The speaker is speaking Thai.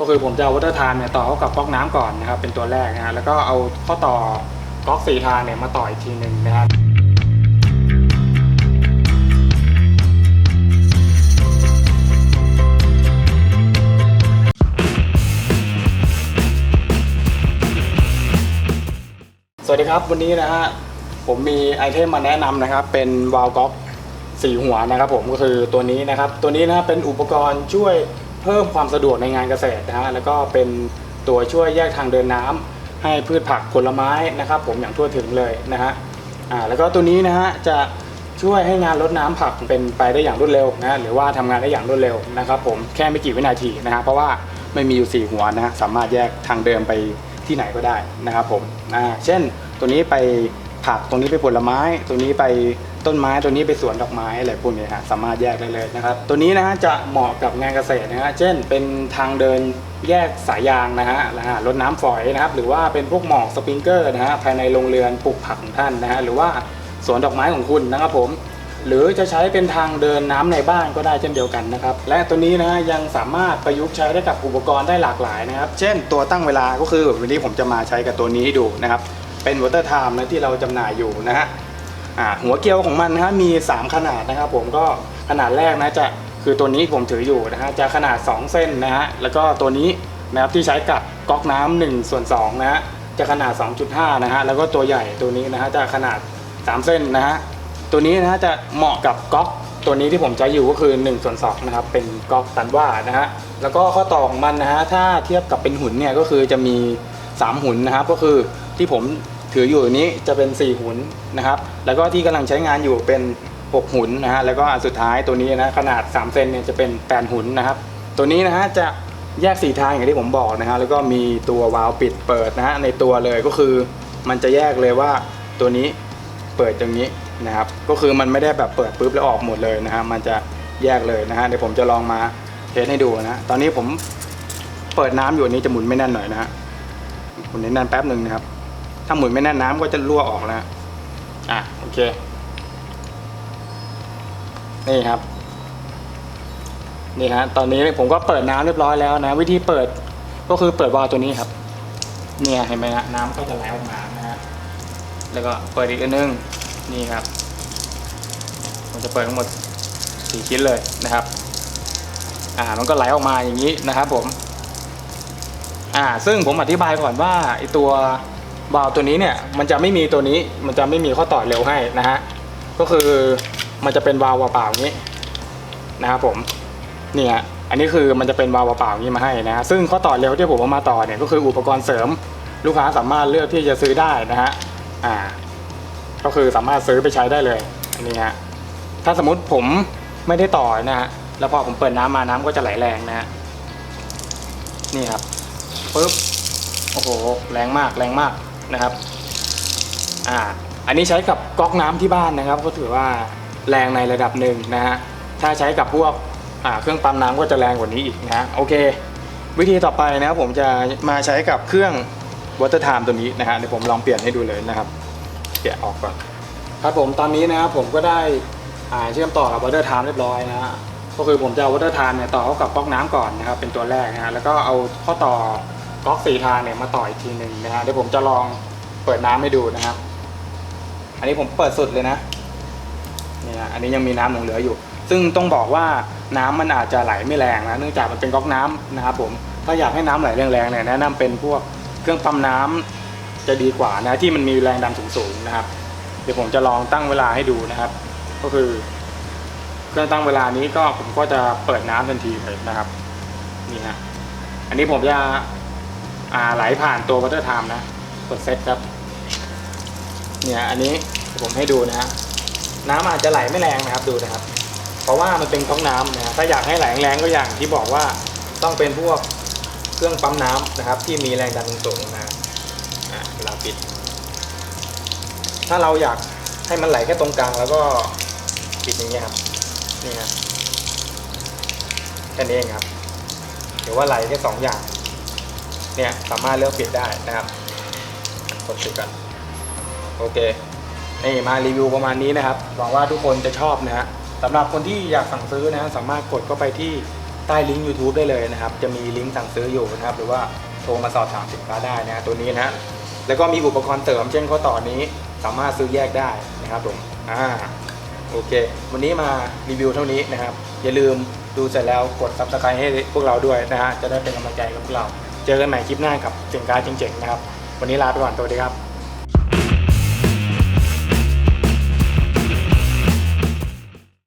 ก็คือผมจะเอาวัตเตอร์ทานเนี่ยต่อเข้ากับก๊อกน้ำก่อนนะครับเป็นตัวแรกนะฮะแล้วก็เอาข้อต่อก๊อกสี่ทางเนี่ยมาต่ออีกทีหนึ่งนะครับสวัสดีครับวันนี้นะฮะผมมีไอเทมมาแนะนำนะครับเป็นวาล์วก๊อกสีหัวนะครับผมก็คือตัวนี้นะครับตัวนี้นะเป็นอุปกรณ์ช่วย เพิ่มความสะดวกในงานเกษตรนะฮะแล้วก็เป็นตัวช่วยแยกทางเดินน้ำให้พืชผักผลไม้นะครับ ผมอย่างทั่วถึงเลยนะฮะอ่าแล้วก็ตัวนี้นะฮะจะช่วยให้งานรดน้ำผักเป็นไปได้อย่างรวดเร็วนะหรือว่าทำงานได้อย่างรวดเร็วนะครับ ผมแค่ไม่กี่วินาทีนะฮะเพราะว่าไม่มีอยู่สี่หัวนะฮะสามารถแยกทางเดินไปที่ไหนก็ได้นะครับผมอ่าเช่นตัวนี้ไป ผักตรงนี้ไปผลไม้ ตัวนี้ไปต้นไม้ตัวนี้ไปสวนดอกไม้อะไรพวกนี้ฮะสามารถแยกได้เลยนะครับตัวนี้นะฮะจะเหมาะกับงานเกษตรนะฮะเช่น เป็นทางเดินแยกสายยางนะฮะนะฮะรดน้ำฝอยนะครับ หรือว่าเป็นพวกหมอกสปริงเกอร์นะฮะภายในโรงเรือนปลูกผักของท่านนะฮะหรือว่าสวนดอกไม้ของคุณนะครับผมหรือจะใช้เป็นทางเดินน้ำในบ้านก็ได้เช่นเดียวกันนะครับ และตัวนี้นะฮะยังสามารถประยุกต์ใช้ได้กับอุปกรณ์ได้หลากหลายนะครับ เช่นตัวตั้งเวลาก็คือวันนี้ผมจะมาใช้กับตัวนี้ให้ดูนะครับ เป็นวอเตอร์ไทม์นะที่เราจำหน่ายอยู่นะฮะหัวเกลียวของมันนะฮะมี 3 ขนาดนะครับ ผมก็ขนาดแรกนะจะคือตัวนี้ผมถืออยู่นะฮะจะขนาด 2 เส้นนะฮะแล้วก็ตัวนี้นะครับที่ใช้กับก๊อกน้ำ1ส่วน2นะฮะจะขนาด 2.5 นะฮะแล้วก็ตัวใหญ่ตัวนี้นะฮะจะขนาด 3 เส้นนะฮะตัวนี้นะฮะจะเหมาะกับก๊อกตัวนี้ที่ผมใช้อยู่ก็คือ1ส่วน2นะครับเป็นก๊อกตันว่านะฮะแล้วก็ข้อต่อของมันนะฮะถ้าเทียบกับเป็นหุ่นเนี่ยก็คือจะมี 3 หุ่นนะครับก็คือที่ผม ถืออยู่นี้จะเป็น 4 หุ่นนะครับ แล้วก็ที่กำลังใช้งานอยู่เป็น 6 หุ่นนะฮะ แล้วก็อันสุดท้ายตัวนี้นะขนาด 3 เซนเนี่ยจะเป็น 8 หุ่นนะครับ ตัวนี้นะฮะจะแยกสีทางอย่างที่ผมบอกนะฮะ แล้วก็มีตัววาล์วปิดเปิดนะฮะในตัวเลยก็คือมันจะแยกเลยว่าตัวนี้เปิดตรงนี้นะครับ ก็คือมันไม่ได้แบบเปิดปุ๊บแล้วออกหมดเลยนะฮะ มันจะแยกเลยนะฮะ เดี๋ยวผมจะลองมาเทสให้ดูนะ ตอนนี้ผมเปิดน้ำอยู่อันนี้จะหมุนไม่แน่นหน่อยนะฮะหมุนแน่นแป๊บหนึ่งนะครับ ถ้าหมุนไม่แน่นน้ำก็จะรั่วออกนะอะโอเค นี่ครับ นี่ฮะตอนนี้ผมก็เปิดน้ำเรียบร้อยแล้วนะ วิธีเปิดก็คือเปิดวาล์วตัวนี้ครับ เนี่ยเห็นไหมฮะน้ำก็จะไหลออกมานะฮะแล้วก็เปิดอีกอันนึงนี่ครับ ผมจะเปิดทั้งหมดสี่ชิ้นเลยนะครับอ่ามันก็ไหลออกมาอย่างนี้นะครับผม อ่า ซึ่งผมอธิบายก่อนว่าไอตัว บาล์วตัวนี้เนี่ยมันจะไม่มีตัวนี้มันจะไม่มีข้อต่อเร็วให้นะฮะก็คือมันจะเป็นวาล์วเปล่าๆอย่างนี้นะครับผมนี่ฮะอันนี้คือมันจะเป็นวาล์วเปล่าๆอย่างนี้มาให้นะฮะซึ่งข้อต่อเร็วที่ผมเอามาต่อเนี่ยก็คืออุปกรณ์เสริมลูกค้าสามารถเลือกที่จะซื้อได้นะฮะอ่าก็คือสามารถซื้อไปใช้ได้เลยอันนี้ฮะถ้าสมมติผมไม่ได้ต่อนะฮะแล้วพอผมเปิดน้ำมาน้ำก็จะไหลแรงนะฮะนี่ครับปึ๊บโอ้โหแรงมากแรงมาก นะครับอ่าอันนี้ใช้กับก๊อกน้ำที่บ้านนะครับ ก็ถือว่าแรงในระดับหนึ่งนะฮะถ้าใช้กับพวกอ่าเครื่องปั๊มน้ำก็จะแรงกว่านี้อีกนะฮะโอเค วิธีต่อไปนะครับผมจะมาใช้กับเครื่อง water time ตัวนี้นะฮะเดี๋ยวผมลองเปลี่ยนให้ดูเลยนะครับแกะออกก่อนครับผมตอนนี้นะครับผมก็ได้เชื่อมต่อกับ water time เรียบร้อยนะฮะก็คือผมจะเอา water time เนี่ยต่อเข้ากับก๊อกน้ำก่อนนะครับเป็นตัวแรกนะฮะแล้วก็เอาข้อต่อ ก๊อกสี่ทางเนี่ยมาต่ออีกทีหนึ่งนะฮะเดี๋ยวผมจะลองเปิดน้ำให้ดูนะครับ อันนี้ผมเปิดสุดเลยนะเนี่ฮะอันนี้ยังมีน้ำหลงเหลืออยู่ ซึ่งต้องบอกว่าน้ำมันอาจจะไหลไม่แรงนะเนื่องจากมันเป็นก๊อกน้ำนะครับผมถ้าอยากให้น้ำไหลแรงๆเนี่ยแนะนำเป็นพวกเครื่องปั๊มน้ำจะดีกว่านะที่มันมีแรงดันสูงๆนะครับ เดี๋ยวผมจะลองตั้งเวลาให้ดูนะครับ ก็คือ เครื่องตั้งเวลานี้ก็ผมก็จะเปิดน้ำทันทีเลยนะครับนี่ฮะอันนี้ผมจะ อ่าไหลผ่านตัว water time นะ กดเซตครับ เนี่ยอันนี้ผมให้ดูนะฮะน้ำอาจจะไหลไม่แรงนะครับดูนะครับ เพราะว่ามันเป็นก๊อกน้ำนะถ้าอยากให้ไหลแรงก็อย่างที่บอกว่าต้องเป็นพวกเครื่องปั๊มน้ำนะครับ ที่มีแรงดันสูงนะอะเวลาปิด ถ้าเราอยากให้มันไหลแค่ตรงกลางแล้วก็ปิดอย่างเงี้ยครับนี่ฮะแค่นี้เองครับหรือว่าไหลแค่สองอย่าง เนี่ยสามารถเลือกปิดได้นะครับกดปิดกันโอเคนี่มารีวิวประมาณนี้นะครับหวังว่าทุกคนจะชอบนะฮะสำหรับคนที่อยากสั่งซื้อนะสามารถกดเข้าไปที่ใต้ลิงก์ YouTube ได้เลยนะครับ จะมีลิงก์สั่งซื้ออยู่นะครับ หรือว่าโทรมาสอบถามสินค้าได้นะตัวนี้นะแล้วก็มีอุปกรณ์เสริมเช่นข้อต่อนี้ สามารถซื้อแยกได้นะครับผมอ่าโอเค วันนี้มารีวิวเท่านี้นะครับ อย่าลืมดูเสร็จแล้วกด subscribe ให้พวกเราด้วยนะฮะจะได้เป็นกำลังใจกับพวกเรา เจอกันใหม่คลิปหน้ากับสินค้าเจ๋งๆนะครับ วันนี้ลาไปก่อนตัวดีครับ